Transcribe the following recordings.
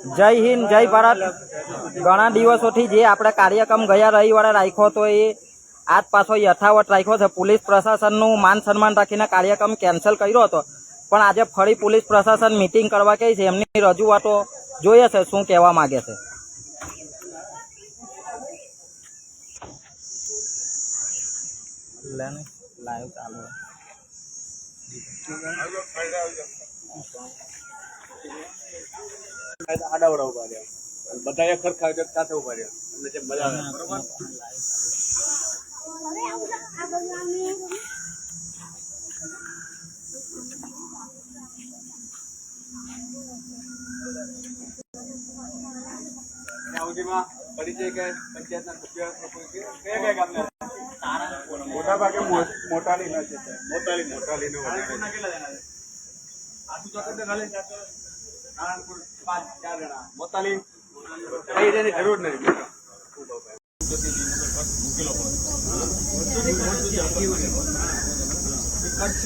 જય હિન્દ જય ભારત. ઘણા દિવસોથી જે આપણે કાર્યક્રમ ગયા રવિવારે રાખ્યો હતો એ આજ પાછો યથાવત રાખ્યો છે. પોલીસ પ્રશાસનનું માન સન્માન રાખીને કાર્યક્રમ કેન્સલ કર્યો હતો. પણ આજે ફરી પોલીસ પ્રશાસન મિટિંગ કરવા કહે છે. એમની રજૂઆતો જોઈએ છે શું કહેવા માંગે છે. લાઈવ ચાલુ આડાવડા ઊભા રહ્યા. બધા એક ખરખા સાથે ઊભા રહ્યા. અમને જેમ મજા આવે. બરોબર? ત્યાં સુધીમાં પરિચય કે પંચાયતના સભ્ય કે કોઈ કયા કયા ગામના મોટા ભાગે મોટાલી ના છે. મોટાલી મોટાલી નો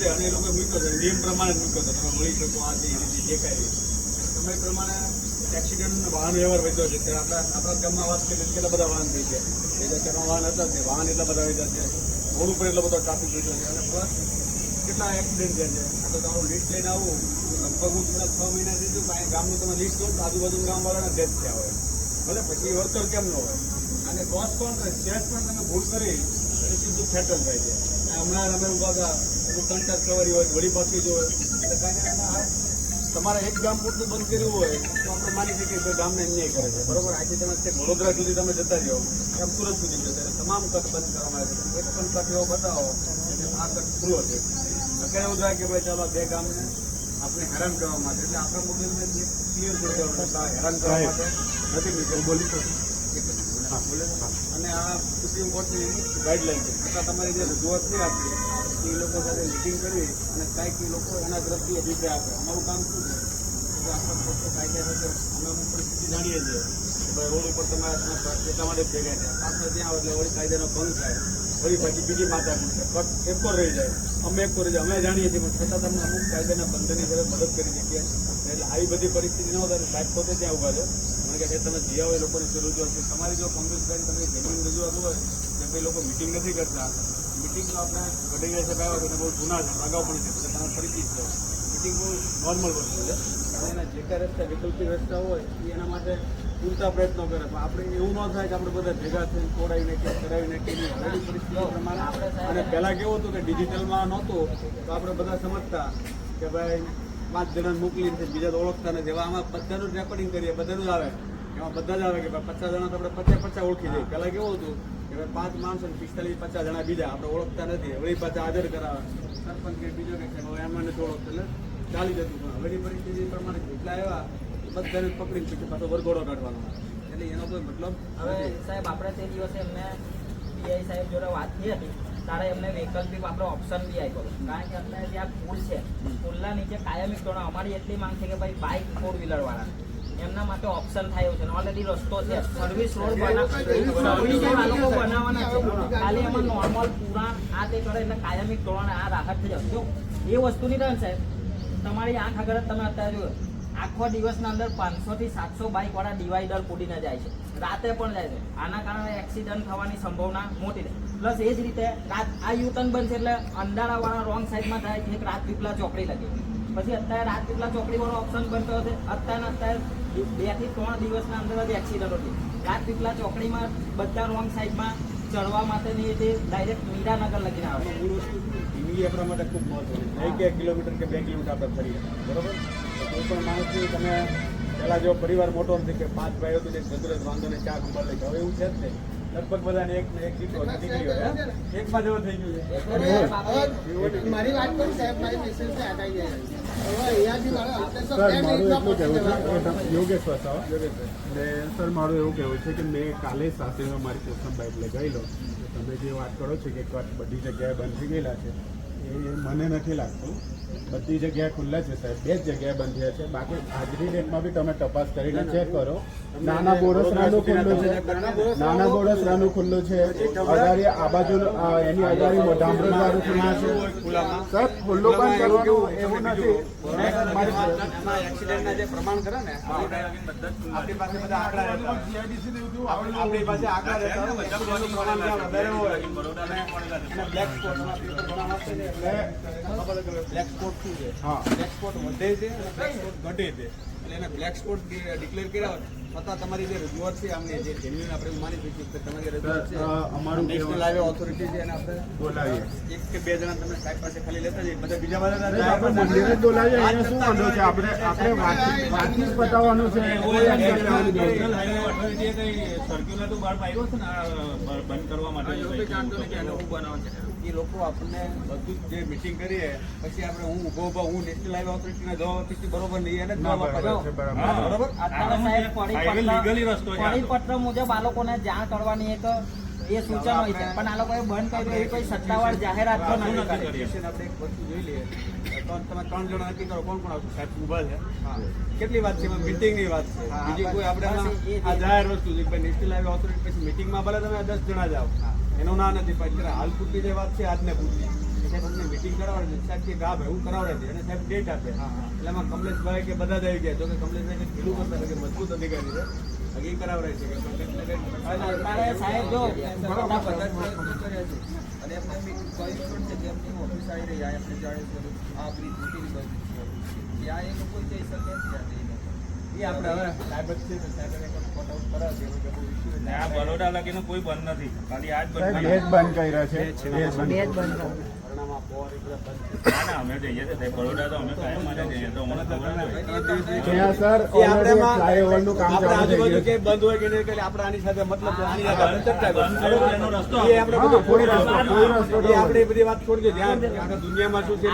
અને એ લોકો મૂક્યો નિયમ પ્રમાણે મૂક્યો તમે મળી શકો આ તે રીતે જે કાંઈ એ પ્રમાણે એક્સિડન્ટ વાહન વ્યવહાર વધ્યો છે ત્યારે આપણા આપણા ગામમાં વાત કરીએ તો કેટલા બધા વાહન થઈ છે એ જગ્યામાં વાહન હતા નહીં વાહન એટલા બધા વધ્યા છે રોડ ઉપર એટલો બધો ટ્રાફિક વધ્યો છે અને પ્લસ કેટલા એક્સિડન્ટ થયા છે? તો તમારું લિસ્ટ લઈને આવું. લગભગ હું છ મહિનાથી છું, કાંઈ ગામનું તમે લિસ્ટ લો આજુબાજુ ગામવાળાના ડેથ થયા હોય. ભલે પછી વળતર કેમ ન હોય. અને કોસ કોણ કરે? પણ તમે ભૂલ કરી. એટલે સીધું ફેટલ થાય છે હમણાં અમે ઊભા હતા. એનું ત્રણ કવરી હોય વળી પાછી જ હોય. એટલે કાંઈ તમારે એક ગામ પૂરતું બંધ કર્યું હોય, તો આપણે માની શકીએ કે ગામને અન્યાય કરે છે. બરોબર? આજે તમે છેક વડોદરા સુધી તમે જતા રહ્યો. એમ સુરત સુધી જતા તમામ કટ બંધ કરવામાં આવે છે. એક પણ કટ એવો બતાવો આ કટ પૂરો છે અત્યારે એવું થાય કે ભાઈ ચાલો બે ગામને આપણે હેરાન કરવા માટે એટલે આપણા ક્લિયર હેરાન કરવા માટે નથી બોલી તો. અને આ સુપ્રીમ કોર્ટની ગાઈડલાઈન છે. છતાં તમારી જે રજૂઆત છે આપણી એ લોકો સાથે મિટિંગ કરી અને કાંઈક એ લોકો એના તરફથી અભિપ્રાય આપે. અમારું કામ શું છે? આપણા લોકો કાયદેસર અમે પરિસ્થિતિ જાણીએ છીએ. રોડ ઉપર તમે એટલા માટે ભેગા થયા. પાછળ ત્યાં આવે એટલે વળી કાયદાનો ભંગ થાય. વળી પછી બીજી માતા છે. કટ એકો રહી જાય. અમે જાય અમે જાણીએ છીએ, પણ છતાં તમને અમુક કાયદાના બંધની સાથે મદદ કરી શકીએ. એટલે આવી બધી પરિસ્થિતિ ન હોય સાહેબ પોતે ત્યાં ઊભા છે. કારણ કે જે તમે જ્યાં હોય, લોકોની શું રજૂઆત છે તમારી જો કોંગ્રેસ કરી, તમે જમીન રજૂઆત હોય, કે ભાઈ લોકો મિટિંગ નથી કરતા. મિટિંગ તો આપણે વડેગા સાહેબ આવ્યા હતા બહુ જૂના છે, અગાઉ પણ છે તમે પરિચિત છો. મિટિંગ બહુ નોર્મલ વસ્તુ છે. એના જે કાંઈ રસ્તા વિકલ્પી રસ્તા હોય, એ એના માટે પૂરતા પ્રયત્નો કરે. પણ આપણે એવું ન થાય કે આપણે બધા ભેગા થઈને તોડાવીને કે કરાવીને કે અને પહેલાં કેવું હતું કે ડિજિટલમાં નહોતું, તો આપણે બધા સમજતા કે ભાઈ, પાંચ જણા મોકલીને બીજા તો ઓળખતા નથી. એવા આમાં બધાનું રેકોર્ડિંગ કરીએ, બધાનું જ આવે. એમાં બધા જ આવે કે ભાઈ પચાસ જણા તો આપણે પચાસ પચાસ ઓળખી જઈએ. પહેલાં કેવું હતું કે ભાઈ પાંચ માણસો ને પચાસ જણા બીજા, આપણે ઓળખતા નથી. વળી પાછા હાજર કરાવે. સરપંચ કે બીજો કે એમાં નથી ઓળખતો, એટલે ચાલી જતું પણ હવેની પરિસ્થિતિ પ્રમાણે જેટલા આવ્યા બધાને પકડી શકે પાછો વરઘોડો કાઢવાનો એટલે એનો કોઈ મતલબ હવે સાહેબ આપણે તે દિવસે એમને પીઆઈ સાહેબ જોડે વાત થઈ હતી. ત્યારે એમને વૈકલ્પિક આપણે ઓપ્શન બી આપ્યો. કારણ કે અત્યારે જે આ પુલ છે પુલના નીચે કાયમી ધોરણે અમારી એટલી માંગ છે કે ભાઈ બાઇક ફોર વ્હીલર વાળા. એમના માટે ઓપ્શન થાય એવું છે. ઓલરેડી રસ્તો છે. સર્વિસ રોડ સર્વિસ આ લોકો બનાવવાના છે. ખાલી એમાં નોર્મલ પુરાણ આ તે કરે એટલે કાયમી ધોરણે આ રાહત થઈ જશે. એ વસ્તુની રહે સાહેબ તમારી આંખ આગળ જ તમે અત્યારે જોયો આખો દિવસના અંદર પાંચસો થી સાતસો બાઇક વાળા ડિવાઈડર કૂદીને જાય છે. રાતે પણ જાય છે. આના કારણે એક્સિડન્ટ થવાની સંભાવના મોટી પ્લસ એ જ રીતે રાત આ યુટર્ન બનશે એટલે અંધારા વાળા રોંગ સાઈડમાં થાય એક રાત પીપલા ચોકડી લગી. પછી અત્યારે રાત પીપલા ચોકડી વાળો ઓપ્શન બનતો હશે. અત્યારના અત્યારે બેથી ત્રણ દિવસના અંદર જ એક્સિડન્ટ હતી. રાત પીપલા ચોકડીમાં બધા રોંગ સાઈડમાં ચડવા માટેની તે ડાયરેક્ટ મીરાનગર લગીને આવે વસ્તુ આપણા માટે ખૂબ મહત્વનું છે. એક એક કિલોમીટર કે બે કિલોમીટર આપણે ફરીએ. બરોબર? કોઈ પણ માણસની તમે પહેલાં જો પરિવાર મોટો નથી કે પાંચ ભાઈઓ તો એક ગદરજ વાંધો ને ચાર ખંભાળ લઈ હવે એવું છે જ નહીં. લગભગ બધાને એક ને એક દીકરો કે દીકરી હોય એકમાં જેવો થઈ ગયું છે. મારી વાત કરું સાહેબ મારી ને જાય યોગેશ વસાવા ને સર મારું એવું કહેવું છે કે મેં કાલે સાસરીમાં મારી કોસંબાઈ બાઇક ગયેલો લો. તમે જે વાત કરો છો કે કટ બધી જગ્યાએ બંધ થઈ ગયેલા છે. એ મને નથી લાગતું બધી જગ્યાએ ખુલ્લા છે સાહેબ બે જ જગ્યાએ બંધ છે બાકી હાજરી ડેટમાં બી તમે તપાસ કરીને ચેક કરો નાના બોરસરાનું ખુલ્લું છે નાના બોરસરાનું ખુલ્લું છે અગાડી આ બાજુ એની અગાડી ડામરોજ વાળું ખુલ્લું છે સર ખુલ્લું પણ કરવાનું એવું નથી એક્સિડન્ટના જે પ્રમાણ કરે ને આપણી પાસે બધા આંકડા રહેતા હોય. આપણી આપણી પાસે આંકડા વધારે હોય અને બ્લેક છે એટલે બ્લેક સ્પોટ શું છે હા બ્લેક સ્પોટ વધે છે અને બ્લેક સ્પોટ ઘટે છે એટલે એને બ્લેક સ્પોટ ડિક્લેર કર્યા હોય છતાં તમારી જે રજૂઆત છે અમને જે જેન્યુઅન આપણે માની શકીએ કે તમારી રજૂઆત છે અમારું નેશનલ હાઈવે ઓથોરિટી છે એને આપણે બોલાવીએ. એક કે બે જણા તમે સાહેબ પાસે ખાલી લેતા જઈએ બધા બીજા બધા આપણે મંદિરે જ બોલાવીએ અહીંયા શું વાંધો છે? આપણે આપણે વાતચીત વાતચીત બતાવવાનું છે. કોઈ નથી. નેશનલ હાઈવે ઓથોરિટીએ કઈ સર્ક્યુલર તો બહાર પાડ્યો છે ને બંધ કરવા માટે? એ લોકો આપણને બધું જે મિટિંગ કરીએ પછી આપણે હું ઊભો ઊભો હું નેશનલ હાઈવે ઓથોરિટીના જવાબ આપીશ બરોબર નહીં એને જ ના, જવાબ બરાબર. પરિપત્ર મુજબ આ લોકોને જાણ કરવાની એક એ સૂચન હોય છે. પણ આ લોકોએ બંધ કર્યું એવી કોઈ સત્તાવાર જાહેરાત તો નથી કરી. આપણે એક વસ્તુ જોઈ લઈએ. તમે ત્રણ જણા નક્કી કરો કોણ કોણ આવશે? સાહેબ ઊભા છે. કેટલી વાત છે? મિટિંગની વાત છે. બીજી કોઈ આપણે. આ જાહેર વસ્તુ નેશનલ હાઈવે ઓથોરિટી પછી મિટિંગમાં ભલે તમે દસ જણા જાઓ. એનું ના નથી પણ અત્યારે હાલ પૂરતી જે વાત છે આજને પૂરતી. કે સાહેબ અમને મીટિંગ કરાવડે છે. સાહેબ કે ગાભ એવું કરાવડે છે. અને સાહેબ ડેટ આપે. એટલે એમાં કમલેશભાઈ કે બધા જ આવી ગયા. જો કે કમલેશભાઈ કંઈક ઢીલું કરતા કે મજબૂત અધિકારી છે. હજી ઈ છે. કે અને સાહેબ જો અને એમને બી પણ છે કે એમની ઓફિસ આવી રહી આપણે એમને જાણે આ આપણી ત્યાં એ લોકો જઈ શકે ત્યાં બરોડા લગીને કોઈ બંધ નથી. ખાલી આજ જ બંધ બંધ કર્યા છે આપણે બંધ ચર્ચા વાત છોડી દુનિયામાં શું છે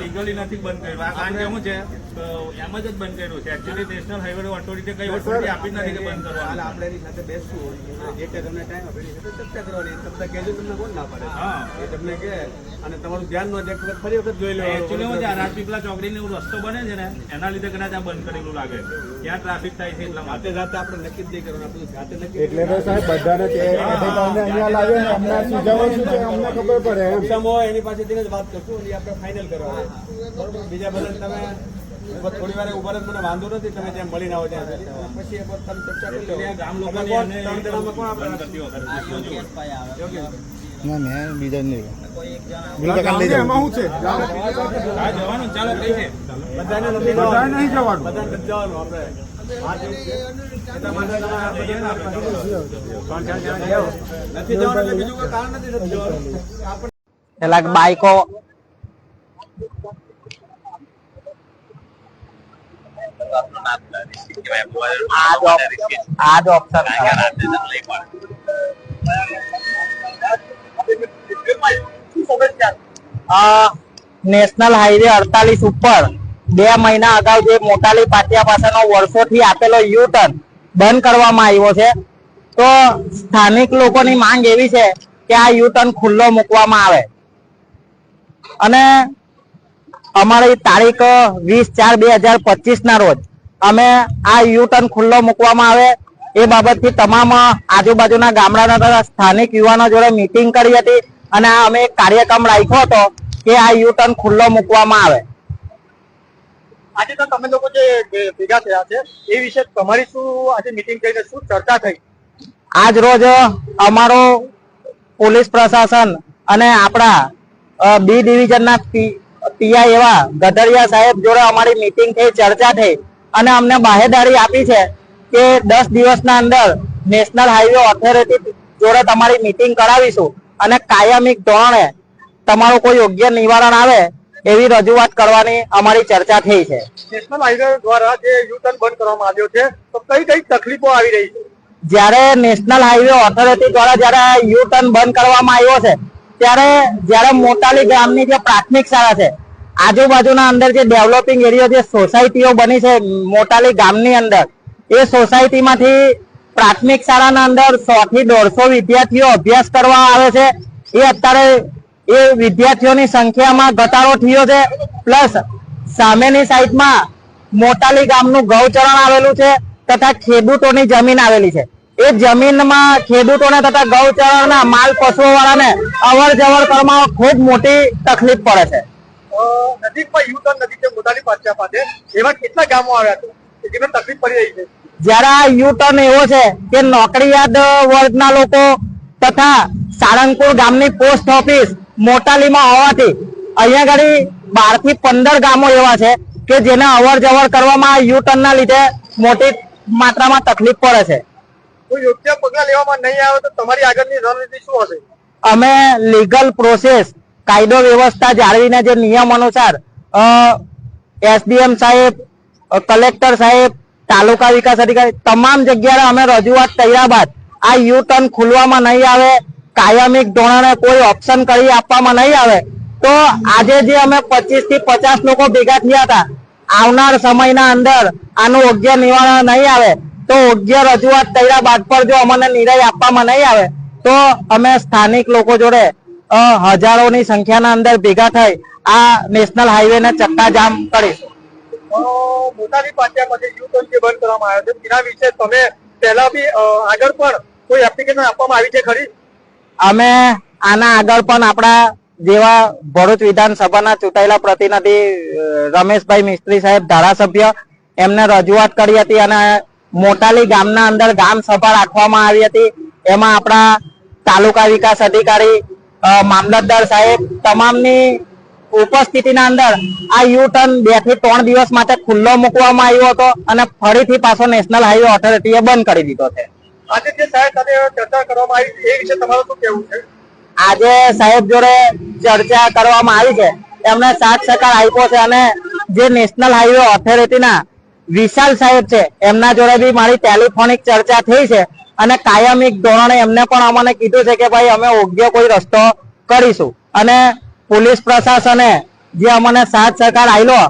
લીગલી નથી બંધ કર્યું. કારણ કે શું છે એમ જ બંધ કર્યું છે. એકચ્યુઅલી નેશનલ હાઈવે ઓથોરિટી કઈ ઓથોરિટી આપી જ નથી કે બંધ કરવા આપણે એની સાથે બેસશું જે તમને ટાઈમ આપે ચર્ચા કરવાની. તમને કહેજો તમને. કોણ ના પાડે. એ તમને કે અને તમારું ધ્યાન નો એક વખત ફરી વખત જોઈ એકચ્યુઅલી શું છે આ લેવાનું રાજપીપળા ચોકડી નો રસ્તો બને છે ને એના લીધે કદાચ આ બંધ કરેલું લાગે. ત્યાં ટ્રાફિક થાય છે એટલા માટે. જાતે જાતે આપણે નક્કી જ નહીં કરવાનું આપણું જાતે નક્કી એટલે તો સાહેબ બધાને કે અહીંયા લાવીએ ને અમને સુજાવો શું છે અમને ખબર પડે એમ. હોય એની પાસેથી જ વાત કરશું અને એ આપણે ફાઇનલ કરવા બરોબર? બીજા બધા તમે થોડી વાર ઊભા રહો, મને વાંધો નથી તમે ત્યાં મળીને આવો ત્યાં પછી તમે ચર્ચા કરી લો. ગામ? એને ત્રણ જણામાં કોણ આપણે બંધ મેં બીજા નહીં બીજા જણ આવે. એમાં શું છે? જવાનું ચાલો કઈ છે? બધાને નથી જવાનું. નહીં જવાનું. બધાને જવાનું આપણે. બાઈકો આ જ આ જ ઓપ્શન નેશનલ હાઈવે અડતાલીસ ઉપર બે મહિના અગાઉ જે મોટાલી પાટિયા પાસેનો વર્ષોથી આપેલો યુ બંધ કરવામાં આવ્યો છે. તો સ્થાનિક લોકોની માંગ એવી છે કે આ યુ ખુલ્લો મૂકવામાં આવે. અને અમારી તારીખ વીસ ચાર બે હજાર પચીસ રોજ અમે આ યુ ટર્ન ખુલ્લો મૂકવામાં આવે. એ બાબતથી તમામ આજુબાજુના ગામડાના સ્થાનિક યુવાનો જોડે મિટિંગ કરી હતી. અને આ અમે એક કાર્યક્રમ રાખ્યો હતો કે આ યુ ટર્ન ખુલ્લો મૂકવામાં આવે. આજે તો તમે લોકો જે ભેગા થયા છે એ વિશે તમારી શું આજે મીટિંગ કરીને શું ચર્ચા થઈ? આજ રોજ અમારો પોલીસ પ્રશાસન અને આપણા બી ડિવિઝનના પીઆઈ એવા ગઢડિયા સાહેબ જોડે અમારી મીટિંગ થઈ ચર્ચા થઈ અને અમને બાહેદારી આપી છે કે દસ દિવસના અંદર નેશનલ હાઈવે ઓથોરિટી જોડે તમારી મીટિંગ કરાવીશું. અને કાયમિક ધોરણે તમારું કોઈ યોગ્ય નિવારણ આવે એવી રજૂઆત કરવાની અમારી ચર્ચા થઈ છે. નેશનલ હાઈવે દ્વારા જે યુ ટર્ન બંધ કરવામાં આવ્યો છે તો કઈ કઈ તકલીફો આવી રહી છે? જ્યારે નેશનલ હાઈવે ઓથોરિટી દ્વારા જ્યારે યુ ટર્ન બંધ કરવામાં આવ્યો છે ત્યારે જ્યારે મોટાલી ગામની જે પ્રાથમિક શાળા છે આજુબાજુના અંદર જે ડેવલપિંગ એરિયા જે સોસાયટીઓ બની છે મોટાલી ગામની અંદર એ સોસાયટીમાંથી પ્રાથમિક શાળાના અંદર સો થી દોઢસો વિદ્યાર્થીઓ અભ્યાસ કરવા આવે છે. એ અત્યારે એ વિદ્યાર્થીઓની સંખ્યામાં ઘટાડો થયો છે. પ્લસ સામેની સાઈડમાં મોટાલી ગામનું ગૌચરણ આવેલું છે તથા ખેડૂતોની જમીન આવેલી છે. એ જમીનમાં ખેડૂતોને તથા ગૌચરણના માલ પશુઓ વાળાને અવર જવર કરવામાં ખૂબ મોટી તકલીફ પડે છે. નજીકમાં યુ ટર્ન નજીક છે મોટાની પાછા પાસે. એવા કેટલા ગામો આવ્યા જેમને તકલીફ પડી રહી છે. જ્યારે આ યુ ટર્ન એવો છે કે નોકરીયાદ વર્ગના લોકો તથા સાળંગપુર ગામની પોસ્ટ ઓફિસ મોટાલીમાં હોવાથી અહીંયા આગળ બારથી પંદર ગામો એવા છે કે જેને અવર જવર કરવામાં યુ ટર્ન ના લીધે મોટી માત્રામાં તકલીફ પડે છે. યોગ્ય પગલા લેવામાં નહીં આવે તો તમારી આગળની રણનીતિ શું હશે? અમે લીગલ પ્રોસેસ કાયદો વ્યવસ્થા જાળવીને જે નિયમ અનુસાર એસડીએમ સાહેબ કલેક્ટર સાહેબ, તાલુકા વિકાસ અધિકારી, તમામ જગ્યાએ અમે રજૂઆત કર્યા બાદ આ યુ ટર્ન ખુલવામાં નહીં આવે, કાયમિક ધોરણે કોઈ ઓપ્શન કરી આપવામાં નહીં આવે, તો આજે જે અમે પચીસથી પચાસ લોકો ભેગા થયા હતા, આવનાર સમયના અંદર આનું યોગ્ય નિવારણ નહીં આવે, તો યોગ્ય રજૂઆત કર્યા બાદ પર જો અમને નિર્ણય આપવામાં નહીં આવે, તો અમે સ્થાનિક લોકો જોડે હજારોની સંખ્યાના અંદર ભેગા થઈ આ નેશનલ હાઈવે ને ચક્કાજામ કરીશું. મોટાની પાછા પાસે યુ ટર્ન બંધ કરવામાં આવ્યો છે. તેના વિશે તમે પહેલા બી આગળ પણ કોઈ એપ્લિકેશન આપવામાં આવી છે ખરી? અમે આના આગળ પણ આપણા જેવા ભરૂચ વિધાનસભાના ચૂંટાયેલા પ્રતિનિધિ રમેશભાઈ મિસ્ત્રી સાહેબ, ધારાસભ્ય, એમને રજૂઆત કરી હતી અને મોટાલી ગામના અંદર ગામ સભા રાખવામાં આવી હતી. એમાં આપણા તાલુકા વિકાસ અધિકારી મામલતદાર સાહેબ, તમામની ઉપસ્થિતિના અંદર આ યુ ટર્ન બેથી ત્રણ દિવસ માટે ખુલ્લો મૂકવામાં આવ્યો હતો અને ફરીથી પાછો નેશનલ હાઈવે ઓથોરિટીએ બંધ કરી દીધો છે. આજે જે સાહેબ સાથે ચર્ચા કરવામાં આવી એ વિશે તમારું શું કહેવું છે? આજે સાહેબ જોડે ચર્ચા કરવામાં આવી છે. એમને સાથ સહકાર આપ્યો છે અને જે નેશનલ હાઈવે ઓથોરિટીના વિશાલ સાહેબ છે એમના જોડે બી મારી ટેલિફોનિક ચર્ચા થઈ છે અને કાયમિક ધોરણે એમને પણ અમને કીધું છે કે ભાઈ અમે યોગ્ય કોઈ રસ્તો કરીશું. અને પોલીસ પ્રશાસને જે અમને સાથ સહકાર આવેલો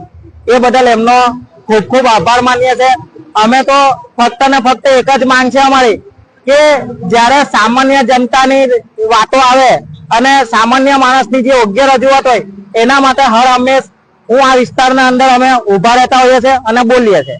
એ બદલ એમનો ખૂબ ખૂબ આભાર માનીએ છે અમે તો ફક્ત ને ફક્ત એક જ માંગ છે અમારી, કે જ્યારે સામાન્ય જનતાની વાતો આવે અને સામાન્ય માણસની જે યોગ્ય રજૂઆત હોય, એના માટે હર હંમેશ હું આ વિસ્તારના અંદર અમે ઊભા રહેતા હોઈએ છીએ અને બોલીએ છીએ.